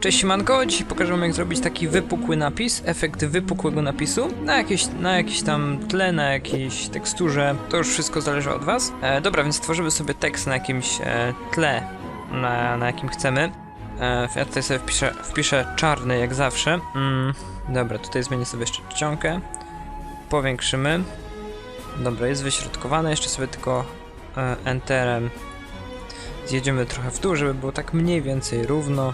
Cześć siemanko, dzisiaj pokażę wam jak zrobić taki wypukły napis, efekt wypukłego napisu na jakieś, na jakieś tam tle, na jakiejś teksturze, to już wszystko zależy od was. E, dobra, więc stworzymy sobie tekst na jakimś e, tle, na, na jakim chcemy. E, ja tutaj sobie wpiszę, wpiszę czarny jak zawsze. Mm, dobra, tutaj zmienię sobie jeszcze czcionkę, powiększymy. Dobra, jest wyśrodkowane, jeszcze sobie tylko e, enterem zjedziemy trochę w dół, żeby było tak mniej więcej równo.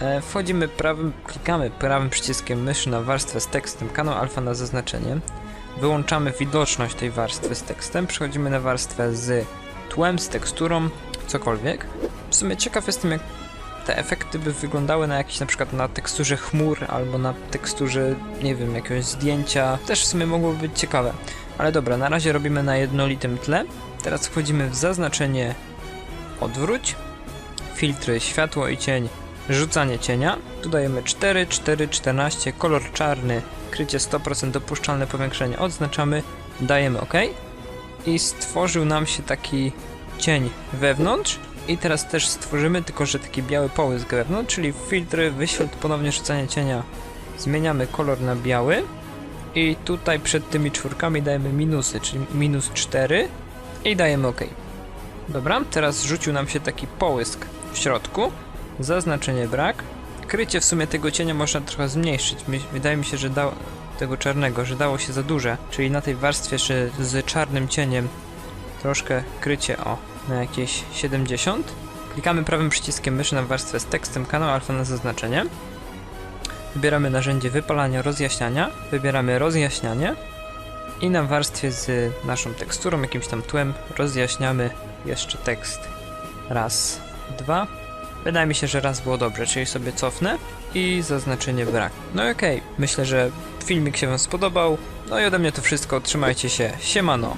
E, wchodzimy prawym, klikamy prawym przyciskiem myszy na warstwę z tekstem, kanał alfa na zaznaczenie. Wyłączamy widoczność tej warstwy z tekstem, przechodzimy na warstwę z tłem, z teksturą, cokolwiek. W sumie ciekaw jestem jak te efekty by wyglądały na jakiś na przykład na teksturze chmur albo na teksturze, nie wiem, jakiegoś zdjęcia. Też w sumie mogłoby być ciekawe. Ale dobra, na razie robimy na jednolitym tle. Teraz wchodzimy w zaznaczenie odwróć, filtry światło i cień, rzucanie cienia. Tu dajemy 4, 4, 14, kolor czarny, krycie 100%, dopuszczalne powiększenie. Odznaczamy, dajemy OK. I stworzył nam się taki cień wewnątrz. I teraz też stworzymy, tylko że taki biały połysk wewnątrz, czyli filtry, wyświetl ponownie rzucanie cienia, zmieniamy kolor na biały. I tutaj przed tymi czwórkami dajemy minusy, czyli minus 4 i dajemy OK. Dobra, teraz rzucił nam się taki połysk w środku. Zaznaczenie brak. Krycie w sumie tego cienia można trochę zmniejszyć. Wydaje mi się, że dało tego czarnego, że dało się za duże. Czyli na tej warstwie z czarnym cieniem troszkę krycie o na jakieś 70. Klikamy prawym przyciskiem myszy na warstwę z tekstem kanał alfa na zaznaczenie. Wybieramy narzędzie wypalania rozjaśniania. Wybieramy rozjaśnianie. I na warstwie z naszą teksturą, jakimś tam tłem rozjaśniamy jeszcze tekst. Raz, dwa. Wydaje mi się, że raz było dobrze, czyli sobie cofnę i zaznaczenie brak. No i okej, myślę, że filmik się Wam spodobał. No i ode mnie to wszystko, trzymajcie się, siemano.